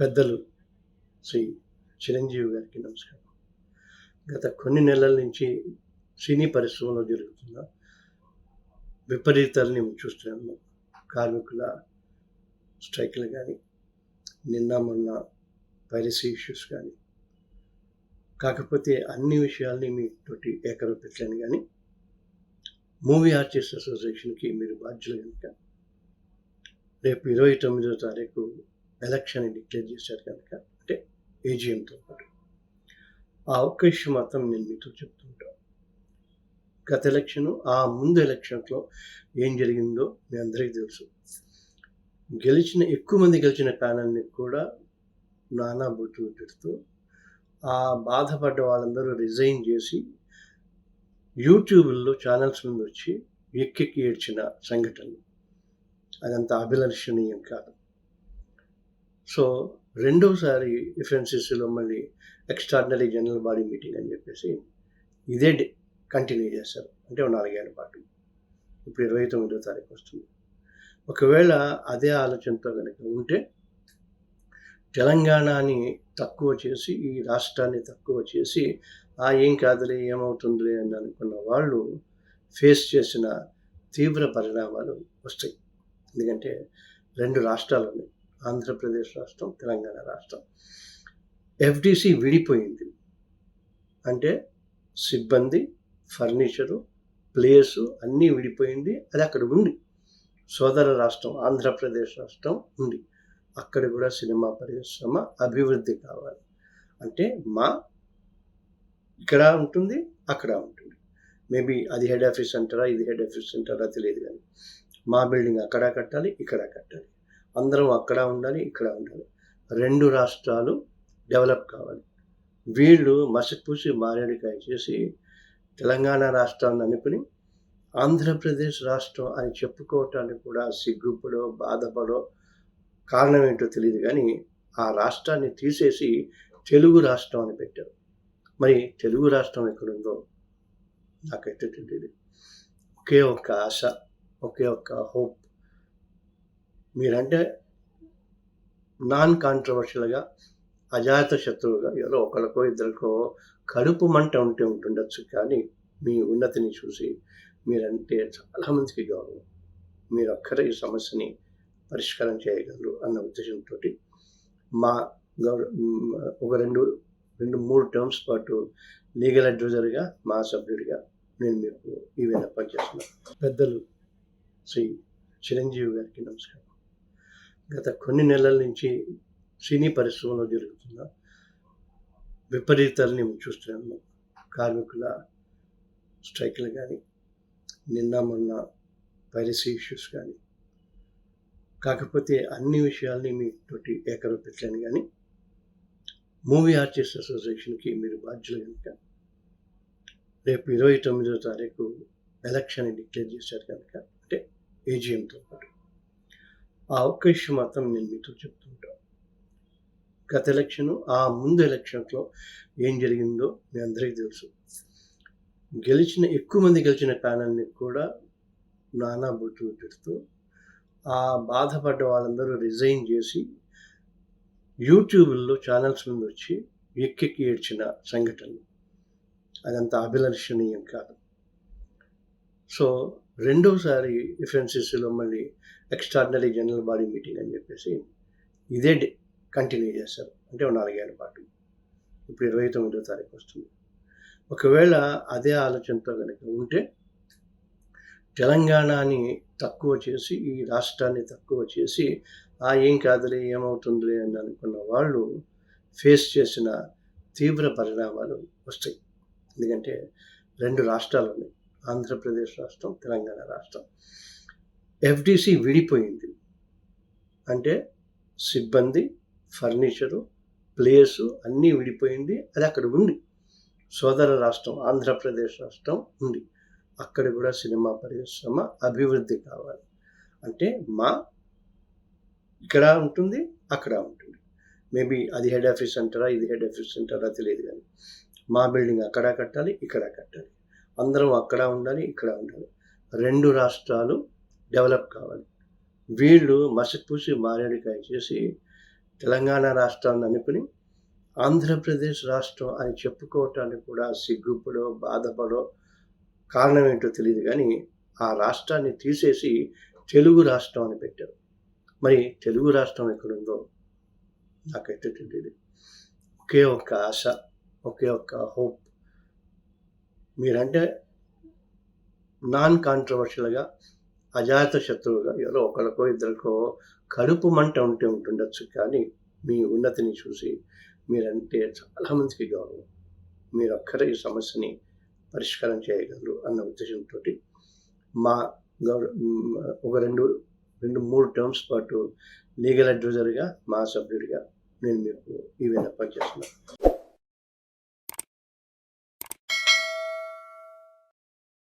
పెద్దలు శ్రీ చిరంజీవి గారికి నమస్కారం. గత కొన్ని నెలల నుంచి సినీ పరిశ్రమలో జరుగుతున్న విపరీతాలని చూస్తున్నాము కార్మికుల స్ట్రైక్లు కానీ నిన్న మొన్న పైరసీ ఇష్యూస్ కానీ కాకపోతే అన్ని విషయాల్ని మీతోటి ఏకరూపించలేను కానీ మూవీ ఆర్టిస్ట్ అసోసియేషన్కి మీరు బాధ్యులు కనుక రేపు ఇరవై తొమ్మిదో తారీఖు ఎలక్షన్ డిక్లేర్ చేశారు కనుక అంటే ఏజిఎంతో పాటు. ఆ ఒక్క ఇష్యూ మాత్రం నేను మీతో చెప్తుంటాను గత ఎలక్షన్ ఆ ముందు ఎలక్షన్లో ఏం జరిగిందో మీ అందరికీ తెలుసు. గెలిచిన ఎక్కువ మంది గెలిచిన ప్యానల్ని కూడా నానా బూతులు పెడుతూ ఆ బాధపడ్డ వాళ్ళందరూ రిజైన్ చేసి యూట్యూబ్లో ఛానల్స్ ముందు వచ్చి ఎక్కెక్కి ఏడ్చిన సంఘటనలు. అదంతా అభిలషణీయం కాదు. సో రెండోసారి ఎఫ్ఎన్సీసీలో మళ్ళీ ఎక్స్ట్రాడినరీ జనరల్ బాడీ మీటింగ్ అని చెప్పేసి ఇదే కంటిన్యూ చేశారు. అంటే నాలుగేళ్ళ పాటు. ఇప్పుడు ఇరవై తొమ్మిదో తారీఖు వస్తుంది. ఒకవేళ అదే ఆలోచనతో కనుక ఉంటే తెలంగాణని తక్కువ చేసి ఈ రాష్ట్రాన్ని తక్కువ చేసి ఆ ఏం కాదులే ఏమవుతుందిలే అని అనుకున్న వాళ్ళు ఫేస్ చేసిన తీవ్ర పరిణామాలు వస్తాయి. ఎందుకంటే రెండు రాష్ట్రాలు ఉన్నాయి. ఆంధ్రప్రదేశ్ రాష్ట్రం తెలంగాణ రాష్ట్రం. ఎఫ్డిసి విడిపోయింది. అంటే సిబ్బంది ఫర్నిచరు ప్లేసు అన్నీ విడిపోయింది. అది అక్కడ ఉంది. సోదర రాష్ట్రం ఆంధ్రప్రదేశ్ రాష్ట్రం ఉంది. అక్కడ కూడా సినిమా పరిశ్రమ అభివృద్ధి కావాలి. అంటే మా ఇక్కడ ఉంటుంది అక్కడ ఉంటుంది. మేబీ అది హెడ్ ఆఫీస్ అంటారా ఇది హెడ్ ఆఫీస్ అంటారా తెలియదు కానీ మా బిల్డింగ్ అక్కడ కట్టాలి ఇక్కడ కట్టాలి. అందరం అక్కడ ఉండాలి ఇక్కడ ఉండాలి. రెండు రాష్ట్రాలు డెవలప్ కావాలి. వీళ్ళు మసిపూసి మారేడికాయ చేసి తెలంగాణ రాష్ట్రాన్ని అనుకుని ఆంధ్రప్రదేశ్ రాష్ట్రం అని చెప్పుకోవటానికి కూడా సిగ్గుపడో బాధపడో కారణం ఏంటో తెలియదు కానీ ఆ రాష్ట్రాన్ని తీసేసి తెలుగు రాష్ట్రం అని పెట్టారు. మరి తెలుగు రాష్ట్రం ఎక్కడుందో నాకైతే తెలియదు ఒకే ఒక్క ఆశ ఒకే ఒక్క హోప్. మీరంటే నాన్ కాంట్రవర్షియల్గా అజాత శత్రువుగా ఎవరో ఒకరికో ఇద్దరికో కడుపు మంట ఉంటే ఉంటుండొచ్చు. కానీ మీ ఉన్నతిని చూసి మీరంటే చాలామందికి గౌరవం. మీరు ఒక్కరే ఈ సమస్యని పరిష్కారం చేయగలరు అన్న ఉద్దేశంతో మా గౌరవ ఒక రెండు రెండు మూడు టర్మ్స్ పాటు లీగల్ అడ్వైజర్గా మా సభ్యుడిగా నేను మీకు ఈ విన్నపం చేస్తున్నాను పెద్దలు. శ్రీ చిరంజీవి గారికి నమస్కారం. గత కొన్ని నెలల నుంచి సినీ పరిశ్రమలో జరుగుతున్న విపరీతాలని చూస్తున్నాము కార్మికుల స్ట్రైక్లు కానీ నిన్న మొన్న పైరసీ ఇష్యూస్ కానీ కాకపోతే అన్ని విషయాల్ని మీతోటి ఏకరూపించలేను కానీ మూవీ ఆర్టిస్ట్ అసోసియేషన్కి మీరు బాధ్యులు కనుక రేపు ఇరవై తొమ్మిదో తారీఖు ఎలక్షన్ డిక్లేర్ చేశారు కనుక అంటే ఏజీఎంతో పాటు. ఆ అవకాశం మాత్రం నేను మీతో చెప్తుంటాను గత ఎలక్షన్ ఆ ముందు ఎలక్షన్లో ఏం జరిగిందో మీ అందరికీ తెలుసు. గెలిచిన ఎక్కువ మంది గెలిచిన ప్యానల్ని కూడా నానా బూతులు పెడుతూ ఆ బాధపడ్డ వాళ్ళందరూ రిజైన్ చేసి యూట్యూబ్లో ఛానల్స్ ముందు వచ్చి ఎక్కెక్కి ఏడ్చిన సంఘటనలు. అదంత అభిలషణీయం కాదు. సో రెండోసారి ఎఫ్ఎన్సీసీలో మళ్ళీ ఎక్స్ట్రాడినరీ జనరల్ బాడీ మీటింగ్ అని చెప్పేసి ఇదే కంటిన్యూ చేశారు అంటే నాలుగేళ్ళ పాటు. ఇప్పుడు ఇరవై తొమ్మిదో తారీఖు వస్తుంది. ఒకవేళ అదే ఆలోచనతో కనుక ఉంటే తెలంగాణని తక్కువ చేసి ఈ రాష్ట్రాన్ని తక్కువ చేసి ఆ ఏం కాదులే ఏమవుతుందిలే అని అనుకున్న వాళ్ళు ఫేస్ చేసిన తీవ్ర పరిణామాలు వస్తాయి. ఎందుకంటే రెండు రాష్ట్రాలు ఉన్నాయి. ఆంధ్రప్రదేశ్ రాష్ట్రం తెలంగాణ రాష్ట్రం. ఎఫ్డిసి విడిపోయింది. అంటే సిబ్బంది ఫర్నిచరు ప్లేసు అన్నీ విడిపోయింది. అది అక్కడ ఉంది. సోదర రాష్ట్రం ఆంధ్రప్రదేశ్ రాష్ట్రం ఉంది. అక్కడ కూడా సినిమా పరిశ్రమ అభివృద్ధి కావాలి. అంటే మా ఇక్కడ ఉంటుంది అక్కడ ఉంటుంది. మేబీ అది హెడ్ ఆఫీస్ అంటారా ఇది హెడ్ ఆఫీస్ అంటారా తెలియదు కానీ మా బిల్డింగ్ అక్కడ కట్టాలి ఇక్కడ కట్టాలి. అందరం అక్కడ ఉండాలి ఇక్కడ ఉండాలి. రెండు రాష్ట్రాలు డెవలప్ కావాలి. వీళ్ళు మసిపూసి మారేడికాయ చేసి తెలంగాణ రాష్ట్రాన్ని అనుకుని ఆంధ్రప్రదేశ్ రాష్ట్రం అని చెప్పుకోవటానికి కూడా సిగ్గుపడో బాధపడో కారణం ఏంటో తెలియదు కానీ ఆ రాష్ట్రాన్ని తీసేసి తెలుగు రాష్ట్రం అని పెట్టారు. మరి తెలుగు రాష్ట్రం ఎక్కడుందో నాకైతే తెలియదు ఒకే ఒక్క ఆశ ఒకే ఒక్క హోప్. మీరంటే నాన్ కాంట్రవర్షియల్గా అజాత శత్రువుగా ఎవరో ఒకరికో ఇద్దరికో కడుపు మంట ఉంటే ఉంటుండొచ్చు. కానీ మీ ఉన్నతిని చూసి మీరంటే చాలామందికి గౌరవం. మీరు ఒక్కరే ఈ సమస్యని పరిష్కారం చేయగలరు అన్న ఉద్దేశంతో మా గౌరవ ఒక రెండు రెండు మూడు టర్మ్స్ పాటు లీగల్ అడ్వైజర్గా మా సభ్యుడిగా నేను మీకు ఈ విన్నపం చేస్తున్నాను